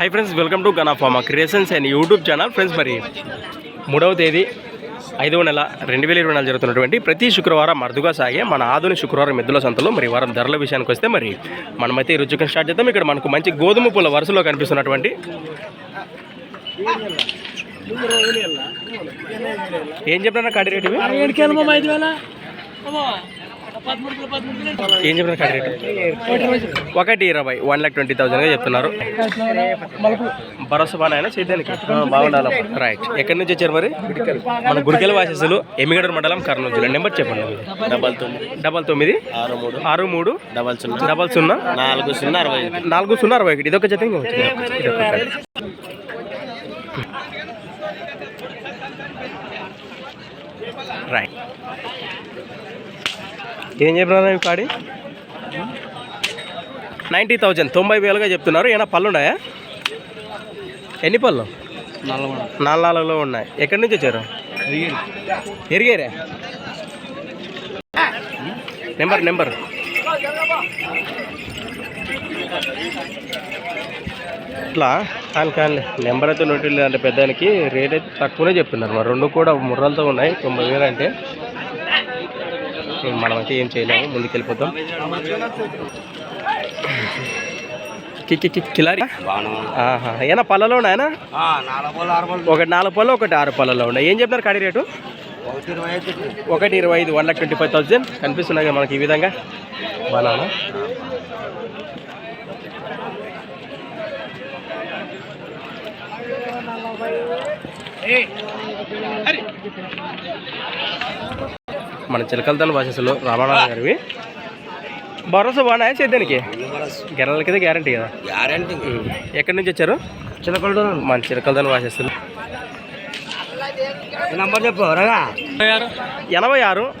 High friends welcome to గనాఫామా creations and YouTube channel friends మరి మూడవ తేదీ ఐదవ నెల రెండు వేల ఇరవై నాలుగు జరుగుతున్నటువంటి ప్రతి శుక్రవారం అరుదుగా సాగే మన ఆధునిక శుక్రవారం ఎద్దుల సంతలో మరి వారం ధరల విషయానికి వస్తే మరి మనమైతే ఈ రుచికం స్టార్ట్ చేద్దాం. ఇక్కడ మనకు మంచి గోధుమ పూల వరుసలో కనిపిస్తున్నటువంటి ఏం చెప్పినా కాడి రేటు? ఏం చెప్పిన రేటు? ఒకటి ఇరవై వన్ లాక్ ట్వంటీ థౌసండ్గా చెప్తున్నారు. భరోసా బాగా చేయడానికి బాగుండాలి రైట్. ఎక్కడి నుంచి వచ్చారు మరి? మన గుడికెల వాసస్సులు ఎమ్మిగడ మండలం కర్నూలు జిల్లా. నెంబర్ చెప్పండి. డబల్ తొమ్మిది. డబల్ తొమ్మిది ఆరు మూడు. ఆరు మూడు డబల్ సున్నా. డబల్ సున్నా. నాలుగు సున్నా అరవై నాలుగు సున్నా అరవై ఒకటి. ఇదొక జత. రైట్. ఏం చెప్పినారు ఈ కాడి? నైంటీ థౌజండ్ తొంభై వేలుగా చెప్తున్నారు. ఏమైనా పళ్ళు ఉన్నాయా ఎన్ని పళ్ళు? నల్లాలలో ఉన్నాయి. ఎక్కడి నుంచి వచ్చారు? ఎరిగేరే. Number number. ఇట్లా కానీ కానీ నెంబర్ అయితే నోటి అంటే పెద్దానికి రేట్ అయితే తక్కువనే చెప్తున్నారు. మరి రెండు కూడా ముర్రలతో ఉన్నాయి. తొంభై వేలు అంటే మనమైతే ఏం చేయలేము ముందుకు వెళ్ళిపోతాం కి- కి- కి- కిలారి? ఏనా పళ్ళలో ఉన్నాయనా ఒకటి నాలుగు పళ్ళు ఒకటి ఆరు పళ్ళలో ఉన్నాయి. ఏం చెప్పినారు కాడి రేటు? ఒకటి ఇరవై ఐదు one lakh twenty five thousand కనిపిస్తున్నాయి కదా మనకి ఈ విధంగా. బనానా. మన చిలకలతోని భాషలు రామారావు గారివి. భరోసా బాగున్నాయా చేద్దానికి? గెర్రలకి గ్యారంటీ కదా? గ్యారంటీ. ఎక్కడి నుంచి వచ్చారు? చిన్నపల్లి మన చిలకలతోని భాషలు నంబర్ చెప్పు ఎనభై ఆరు.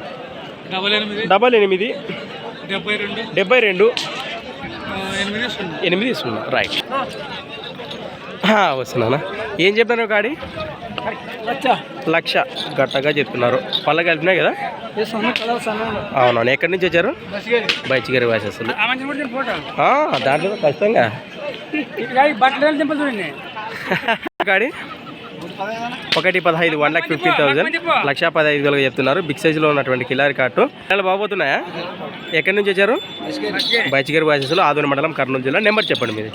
డబల్ ఎనిమిది. డబల్ ఎనిమిది. డెబ్బై రెండు. డెబ్బై రెండు. ఆ, ఎనిమిది సున్నా. ఎనిమిది సున్నా. రైట్. వస్తున్నానా? ఏం చెప్పారు కాడి లక్ష. గట్టగా చెప్తున్నారు. పళ్ళ కలిపినాయి కదా? అవునవును ఎక్కడి నుంచి వచ్చారు? బయచిగారి వాసస్సులు ఫోటో దాంట్లో ఖచ్చితంగా కాడి ఒకటి పదహైదు వన్ లాక్ ఫిఫ్టీ థౌసండ్ లక్ష పదహైదు వేలుగా చెప్తున్నారు. బిగ్ సైజులో ఉన్నటువంటి కిలారి కార్టు పిల్లలు బాగోతున్నాయా ఎక్కడి నుంచి వచ్చారు? బయచిగారి వాసస్సులు ఆదూరు మండలం కర్నూలు జిల్లా. నెంబర్ చెప్పండి మీది.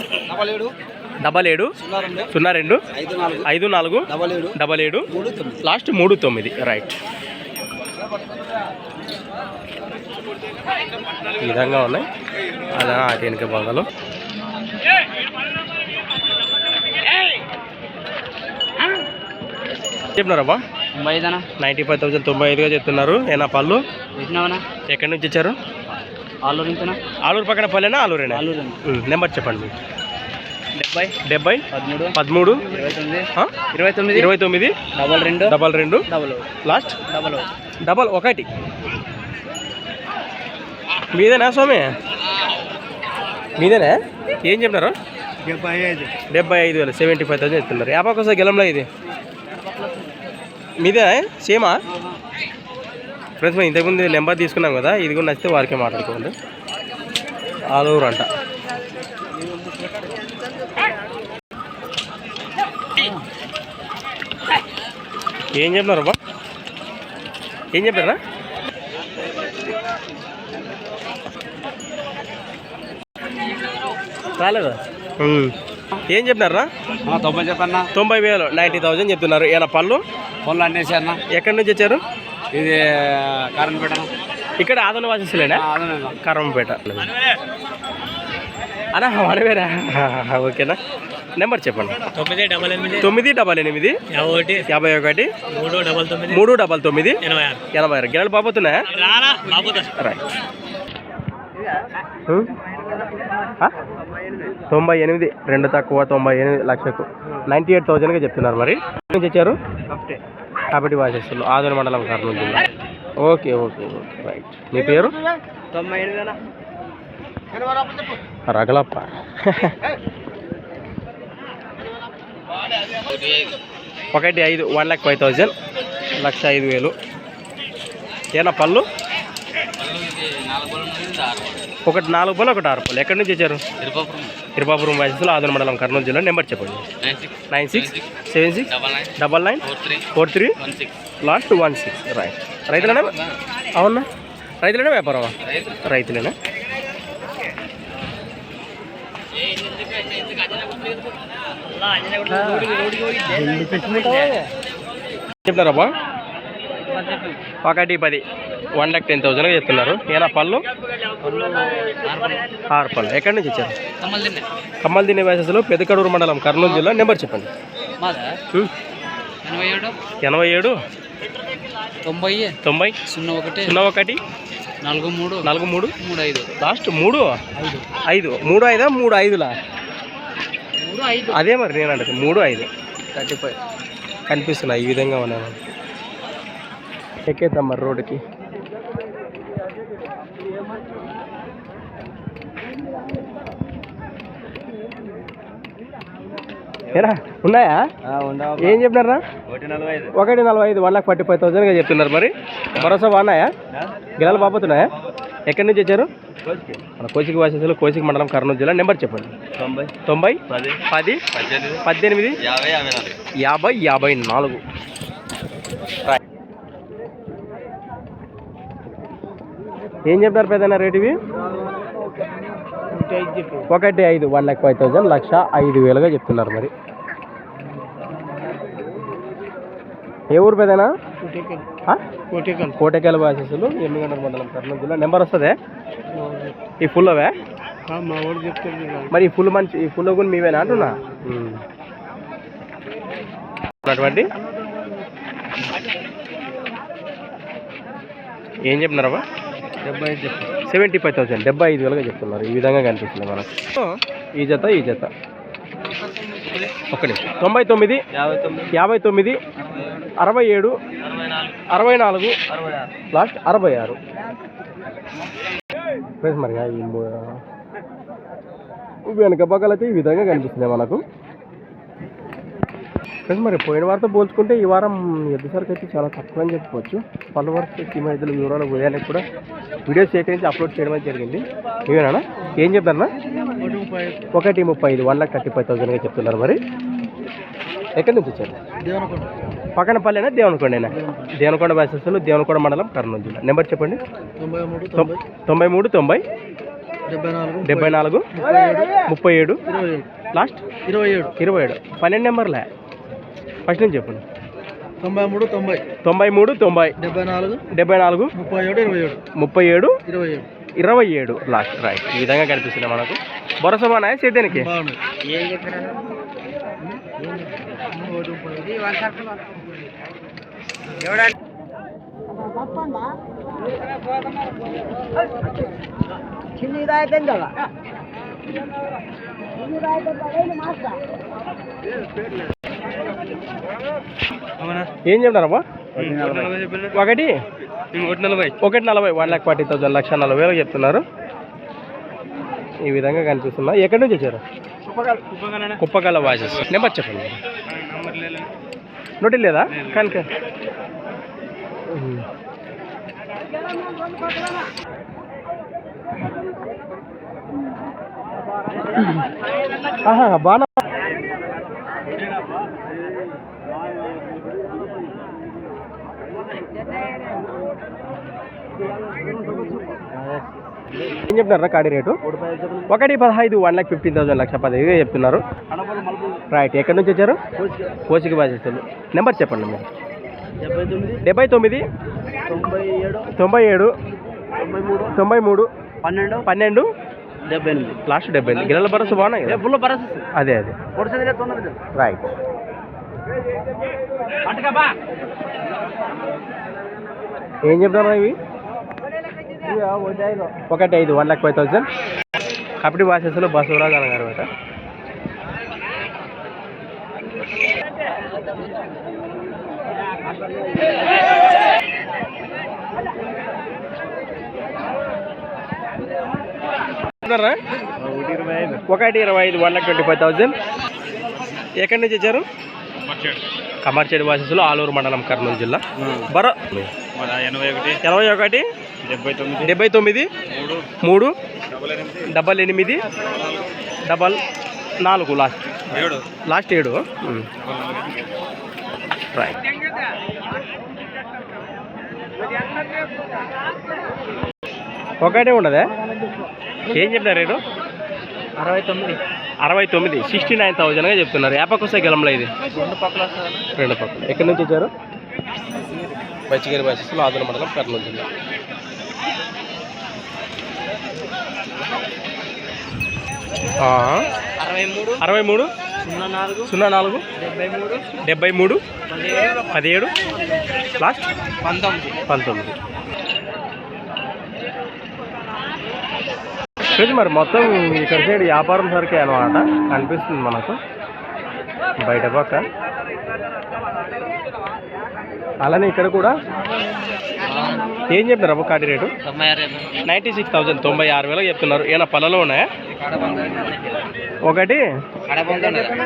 డబల్ ఏడు. సున్నా రెండు. ఐదు నాలుగు. డబల్ ఏడు. లాస్ట్ మూడు తొమ్మిది. రైట్. ఈ విధంగా ఉన్నాయి. అలా అటు వెనుక భాగాలు చెప్పినారబ్బా? ఐదనా నైంటీ ఫైవ్ థౌసండ్ తొంభై ఐదుగా చెప్తున్నారు. ఏనా పళ్ళు? ఎక్కడి నుంచి వచ్చారు ఆలూరు ఆలూరు పక్కన పల్లెనా? ఆలూరేనా? నెంబర్ చెప్పండి. డెబ్బై డెబ్బై పదమూడు పదమూడు ఇరవై తొమ్మిది? ఇరవై తొమ్మిది డబల్ రెండు డబల్ రెండు డబల్ లాస్ట్ డబల్ డబల్ ఒకటి. మీదేనా స్వామి? మీదేనా? ఏం చెప్పినారు డెబ్బై ఐదు డెబ్బై ఐదు వేలు సెవెంటీ ఫైవ్ థౌసండ్ చెప్తున్నారు. యాభై కోసం గెలంలో ఇది? మీదే సేమా? ఫ్రెండ్స్ మేము ఇంతకుముందు నెంబర్ తీసుకున్నాం కదా ఇది కూడా నచ్చితే వారికే మాట్లాడుకోండి. ఆల్ ఓవర్ అంట. ఏం చెప్పినారు బా ఏం చెప్పారా? రాలేదా. ఏం చెప్పినారా? తొంభై చెప్పన్నా? తొంభై వేలు నైంటీ థౌజండ్ చెప్తున్నారు. ఏమైనా పళ్ళు? ఫోన్లో అన్నేసి అన్న. ఎక్కడి నుంచి వచ్చారు? ఇది కారణం పెట్టనా ఇక్కడ ఆదోని వాసిస్తులేనా? కరంపేట అన్నా. మనవేరా ఓకేనా? నెంబర్ చెప్పండి. తొమ్మిది డబల్ ఎనిమిది. తొమ్మిది డబల్ ఎనిమిది. యాభై ఒకటి. యాభై ఒకటి. మూడు డబల్ తొమ్మిది. మూడు డబల్ తొమ్మిది. ఎనభై ఆరు. ఎనభై ఆరు. గిన్నెలు బాబోతున్నాయా? రైట్? తొంభై ఎనిమిది. రెండు తక్కువ తొంభై ఎనిమిది లక్షకు. నైంటీ ఎయిట్ థౌజండ్గా చెప్తున్నారు మరి. నుంచి వచ్చారు కాబట్టి వాసేస్తులు ఆదోని మండలం కర్నూలు జిల్లా ఓకే ఓకే ఓకే. రైట్. మీ పేరు? తొంభై ఎనిమిది రగలప్ప ఒకటి ఐదు వన్ ల్యాక్ ఫైవ్ థౌజండ్ లక్ష ఐదు వేలు. ఏనా పళ్ళు? ఒకటి నాలుగు పళ్ళు ఒకటి ఆరు పళ్ళు. ఎక్కడి నుంచి వచ్చారు? తిరుపతి ఇరుపాపురం వాయిస్లో మండలం కర్నూలు జిల్లా నెంబర్ చెప్పండి. Nine six seven six double nine four three last one six right రైతులనే? అవునా? రైతులనే? వ్యాపారమా? రైతులేనా? చెప్తున్నారబ్బా ఒకటి పది. వన్ ల్యాక్ టెన్ థౌసండ్గా చెప్తున్నారు. ఏనా పళ్ళు? ఆరు పళ్ళు. ఎక్కడి నుంచి ఇచ్చారు కమ్మల్ దినే వ్యాసెస్లో పెదకడూరు మండలం కర్నూలు జిల్లా. నెంబర్ చెప్పండి. ఎనభై ఏడు? తొంభై. తొంభై సున్నా ఒకటి సున్నా ఒకటి నాలుగు మూడు. నాలుగు మూడు. మూడు ఐదు. లాస్ట్ మూడు? ఐదు. మూడు ఐదా? మూడు ఐదులా? అదే మరి నేను అంటే మూడు ఐదు. Thirty five. కనిపిస్తున్నాయి ఈ విధంగా ఉన్నాయి. ఎక్కేద్దాం మరి రోడ్డుకి. ఏరా ఉన్నాయా? ఏం చెప్పినారా? ఒకటి నలభై ఐదు. వన్ లాక్ ఫార్టీ ఫైవ్ థౌసండ్గా చెప్తున్నారు మరి. భరోసా బాగున్నాయా? గిలాలు బాగుతున్నాయా ఎక్కడి నుంచి వచ్చారు? మన కోచిక వాసేసులు కోచిక మండలం కర్నూలు జిల్లా. నెంబర్ చెప్పండి. తొంభై. తొంభై పది. పది పద్దెనిమిది. పద్దెనిమిది యాభై యాభై నాలుగు. ఏం చెప్తారు పెద్దన్న రేట్ ఇవి? ఒకటి ఐదు. వన్ లాక్ ఫైవ్ థౌసండ్ లక్ష ఐదు వేలుగా చెప్తున్నారు మరి. ఏ ఊరు పెద్దనా కోటెకల్. బాసెస్లు ఎనిమిది గంటల మండలం కర్నూలు జిల్లా. నెంబర్ వస్తుంది? ఈ ఫుల్ అవే మరి ఈ ఫుల్ మంచి ఈ ఫుల్ కూడా మీవేనా అంటున్నా? ఉన్నటువంటి ఏం చెప్పినారబ్బా డెబ్బై ఐదు సెవెంటీ ఫైవ్ థౌసండ్ డెబ్బై ఐదు వేలుగా చెప్తున్నారు. ఈ విధంగా కనిపిస్తుంది మనకు. ఈ జత ఈ జత. ఒక నిమిషం. తొంభై తొమ్మిది. యాభై తొమ్మిది అరవై ఏడు అరవై నాలుగు లాస్ట్ అరవై ఆరు. ఫ్రెండ్స్ మరి ఈ పక్కలైతే ఈ విధంగా కనిపిస్తుంది మనకు. ఫ్రెండ్స్ మరి పోయిన వారితో పోల్చుకుంటే ఈ వారం ఎద్దు సరికి అయితే చాలా తక్కువ అని చెప్పుకోవచ్చు పలు వరకు ఈ మధ్యలో వివరాలు ఉదయానికి కూడా వీడియోస్ సేకరించి అప్లోడ్ చేయడం జరిగింది. ఇవేనా ఏం చెప్తారన్నా? ఒకటి ముప్పై ఐదు వన్ లాక్ థర్టీ ఫైవ్ థౌసండ్గా చెప్తున్నారు మరి. ఎక్కడి నుంచి వచ్చారు? పక్కన పల్లెనా? దేవనకొండేనా? దేవనకొండ. బ్యాసెస్లో దేవనకొండ మండలం కర్నూలు జిల్లా. నెంబర్ చెప్పండి. తొంభై మూడు తొంభై. డెబ్బై నాలుగు ముప్పై ఏడు లాస్ట్? ఇరవై ఏడు. ఇరవై ఏడు. పన్నెండు నెంబర్లే? ఫస్ట్ నుంచి చెప్పండి. తొంభై మూడు తొంభై. తొంభై మూడు తొంభై. డెబ్బై నాలుగు డెబ్బై నాలుగు ముప్పై ఏడు ఇరవై ఏడు. ముప్పై ఏడు ఇరవై ఏడు. ఇరవై ఏడు. Last right. ఈ విధంగా కనిపిస్తుంది మనకు. భరోసా బాగున్నాయా? సేద్యానికి? బాగున్నాయి ఏం చెప్పారు ఏం చెప్తారబ్బా ఒకటి? ఒకటి నలభై. ఒకటి నలభై వన్ లాక్ ఫార్టీ థౌసండ్ లక్ష నలభై వేలు చెప్తున్నారు. ఈ విధంగా కనిపిస్తున్నా ఎక్కడి నుంచి వచ్చారు? కుప్పకాల వాచెస్ నెంబర్ చెప్పండి. నోటి లేదా? కనుక బాగా ఏం చెప్తున్నారా కాడి రేటు? ఒకటి పదహైదు వన్ లాక్ ఫిఫ్టీన్ థౌసండ్ లక్ష పదివేలు చెప్తున్నారు. రైట్ ఎక్కడి నుంచి వచ్చారు? కోచిక బాధ్యతలు నెంబర్ చెప్పండి మీరు డెబ్బై తొమ్మిది. తొంభై ఏడు. తొంభై ఏడు. తొంభై మూడు. తొంభై మూడు. పన్నెండు. పన్నెండు. డెబ్బై ఎనిమిది. లాస్ట్ డెబ్బై ఎనిమిది. గిన్నెల భరోసా బాగున్నాయి ఫుల్ పరిస్థితి అదే అదే. రైట్ ఏం చెప్తారా ఇవి? ఒకటి ఐదు వన్ లాక్ ఫైవ్ థౌసండ్. కబడ్డీ భాషలో బసవరాజు అన్నగారు బయట చెప్తారా? ఒకటి ఇరవై ఐదు one lakh twenty five thousand ఎక్కడి నుంచి వచ్చారు? కమర్చేడు వాసెస్లో ఆలూరు మండలం కర్నూలు జిల్లా. బరో ఎనభై ఒకటి ఎనభై ఒకటి డెబ్బై తొమ్మిది డెబ్బై తొమ్మిది మూడు డబల్ ఎనిమిది డబల్ నాలుగు లాస్ట్. ఏడు. లాస్ట్ ఏడు. రైట్ ఒకటే ఉండదే? ఏం చెప్పినారు రేటు? అరవై తొమ్మిది. అరవై తొమ్మిది. సిక్స్టీ నైన్ థౌజండ్గా చెప్తున్నారు. ఏ పక్క వస్తాయి గెలంలో ఇది? రెండు పక్కల రెండు పక్కలు. ఎక్కడి నుంచి వచ్చారు? బచ్చిగిరి బస్సెస్లో ఆదుల మండలం కర్నూలు జిల్లా. ఆ, అరవై మూడు సున్నా నాలుగు డెబ్బై మూడు పదిహేడు పదిహేడు లాస్ట్ పంతొమ్మిది. పంతొమ్మిది. చూసి మరి మొత్తం ఇక్కడ సైడ్ వ్యాపారం సరికే అనమాట కనిపిస్తుంది మనకు. బయట పక్క. అలానే ఇక్కడ కూడా ఏం చెప్పినారు అబ్బా కాటి రేటు? నైంటీ సిక్స్ థౌజండ్ తొంభై ఆరు వేలకు చెప్తున్నారు. ఏమైనా పళ్ళలో ఉన్నాయా? ఒకటి?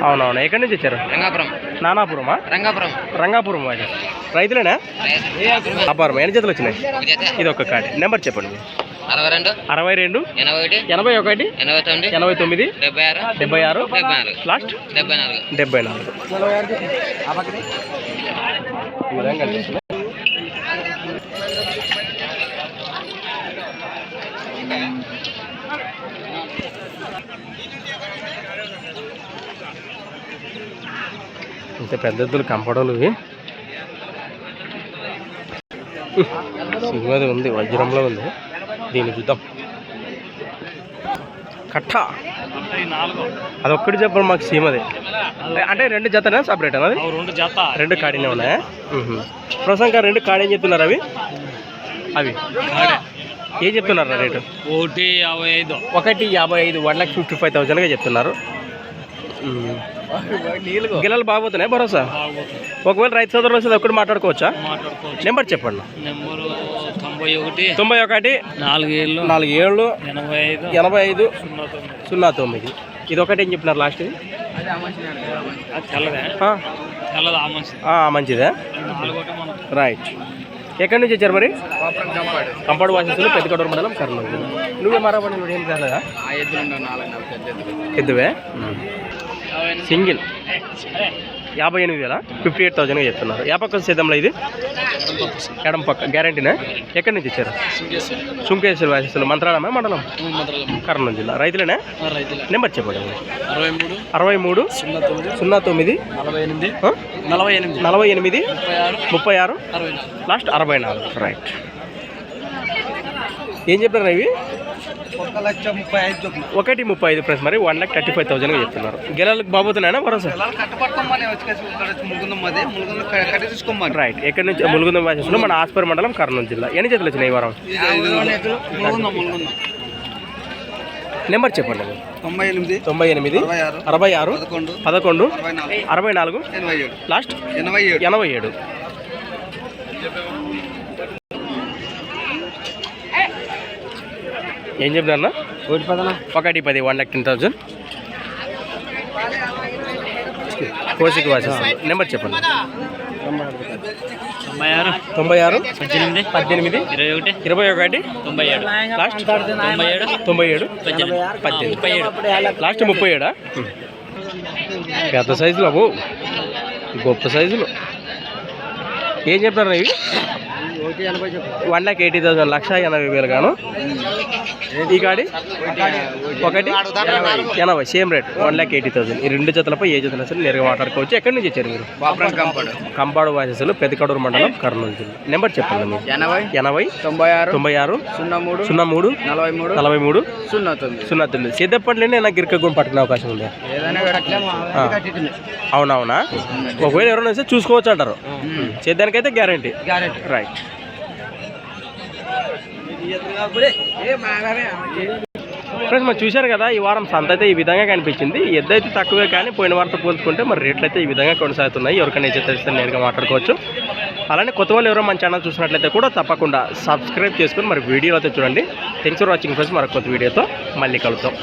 అవునవును. ఎక్కడి నుంచి వచ్చారు? రంగాపురం. నానాపురమా? రంగాపురం. రంగాపురం వాడి. రైతులేనా? వ్యాపారం ఎన్ని జతలు వచ్చినాయి? ఇది ఒక కాడి నెంబర్ చెప్పండి. అరవై రెండు. అరవై రెండు. ఎనభై ఒకటి. ఎనభై ఒకటి. ఎనభై తొమ్మిది. ఎనభై తొమ్మిది. డెబ్బై ఆరు. డెబ్బై ఆరు. డెబ్బై నాలుగు. లాస్ట్? డెబ్బై నాలుగు. డెబ్బై నాలుగు. ఇంత పెద్ద ఎద్దులు కంపడలు ఇవి. సింగది ఉంది వజ్రంలో ఉంది. దీన్ని చూద్దాం. కట్ట. అదొక్కటి చెప్పండి మాకు సీమది. అంటే రెండు జతనా సపరేట్ అన్నది రెండు జత. రెండు కాడినే ఉన్నాయా? ప్రసంగా రెండు కాడి ఏం చెప్తున్నారు అవి? అవి. ఏం చెప్తున్నారు రేటు? ఒకటి యాభై ఐదు. ఒకటి యాభై ఐదు వన్ లాక్ ఫిఫ్టీ ఫైవ్ థౌజండ్గా చెప్తున్నారు. గిల్లలు బాగోతున్నాయి? భరోసా? ఒకవేళ రైతు సోదరులు వస్తే ఒకటి మాట్లాడుకోవచ్చా? నెంబర్ చెప్పండి. నెంబరు తొంభై ఒకటి. తొంభై ఒకటి. నాలుగు ఏళ్ళు. నాలుగు ఏళ్ళు. ఎనభై ఐదు. ఎనభై ఐదు. సున్నా తొమ్మిది. ఇది ఒకటి ఏం చెప్పినారు లాస్ట్ మంచిదే? రైట్ ఎక్కడి నుంచి వచ్చారు మరి? కంపాడు వాసెస్లో పెద్దకడూరు మండలం కర్నూలు. నువ్వే నువ్వు ఏం కాలేదా ఎద్దువే? సింగిల్. యాభై ఎనిమిది వేల ఫిఫ్టీ ఎయిట్ థౌజండ్గా చెప్తున్నారు. ఏ పక్క సిద్ధంలో ఇది. ఎడం పక్క గ్యారంటీనా? ఎక్కడి నుంచి ఇచ్చారు సుంకేశ్వర వాసెస్లో మంత్రాలమే మండలం కర్నూలు జిల్లా. రైతులేనా? రైతుల. నెంబర్ చెప్పండి. అరవై మూడు. అరవై మూడు సున్నా తొమ్మిది. నలభై ఎనిమిది? నలభై ఎనిమిది. నలభై ఎనిమిది ముప్పై ఆరు. లాస్ట్ అరవై నాలుగు. రైట్ ఏం చెప్పారు ఇవి? ఒక లక్ష ముప్పై ఐదు చొప్పున. ఒకటి ముప్పై ఐదు ప్రైస్ మరి వన్ లాక్ థర్టీ ఫైవ్ థౌసండ్గా చెప్తున్నారు. గెలలకు బాబోతున్నాయనా భరోసా రైట్ ఎక్కడి నుంచి? ములుగుందం వాసెస్లో మన ఆస్పర్ మండలం కర్నూలు జిల్లా. ఎన్ని జతలు వచ్చినాయి ఈ వారం? నెంబర్ చెప్పండి. తొంభై ఎనిమిది తొంభై ఎనిమిది అరవై ఆరు పదకొండు అరవై నాలుగు లాస్ట్ ఎనభై ఏడు. ఎనభై ఏడు. ఏం చెప్పినారన్నా ఒకటి పదనా? ఒకటి పది వన్ లాక్ టెన్ థౌజండ్ కోసికి నెంబర్ చెప్పండి. తొంభై ఆరు. తొంభై ఆరు. పద్దెనిమిది. పద్దెనిమిది. ఇరవై ఒకటి. ఇరవై ఒకటి. తొంభై ఏడు. లాస్ట్. తొంభై ఏడు. తొంభై ఏడు. పద్దెనిమిది. ముప్పై ఏడు. లాస్ట్ ముప్పై ఏడా? పెద్ద సైజులు అవు గొప్ప సైజులు. ఏం చెప్తారు ఇవి? వన్ లాక్ ఎయిటీ థౌసండ్ లక్ష ఎనభై వేలు గాను ఈ గాడి? ఒకటి? ఎనభై same rate. One lakh eighty thousand. ఈ రెండు జతలపై ఏ జతలు అసలు నేరుగా మాట్లాడుకోవచ్చు ఎక్కడి నుంచి వచ్చారు మీరు? కంపడు. కంపాడు వాసెస్లో పెద్దకడూరు మండలం కర్నూలు జిల్లా. నెంబర్ చెప్పండి మీరు. ఎనభై ఎనభై తొంభై ఆరు తొంభై ఆరు సున్నా మూడు సున్నా మూడు నలభై మూడు నలభై మూడు సున్నా తొమ్మిది సున్నా తొమ్మిది సిద్ధపట్లనే నాకు గిరికగుం పట్టుకునే అవకాశం ఉంది. అవునవునా ఒకవేళ ఎవరైనా వస్తే చూసుకోవచ్చు అంటారు. చేద్దానికైతే గ్యారంటీ. గ్యారెంటీ. రైట్ ఫ్రెండ్స్ మరి చూశారు కదా ఈ వారం సంత అయితే ఈ విధంగా కనిపించింది. ఎద్దు అయితే తక్కువే కానీ పోయిన వారితో పోల్చుకుంటే మరి రేట్లు అయితే ఈ విధంగా కొనసాగుతున్నాయి. ఎవరికైనా ఇచ్చే తెలిస్తే నేరుగా మాట్లాడుకోవచ్చు. అలానే కొత్త వాళ్ళు ఎవరో మన ఛానల్ చూసినట్లయితే కూడా తప్పకుండా సబ్స్క్రైబ్ చేసుకొని మరి వీడియోలో అయితే చూడండి. థ్యాంక్స్ ఫర్ వాచింగ్ ఫ్రెండ్స్ మరి కొత్త వీడియోతో మళ్ళీ కలుద్దాం.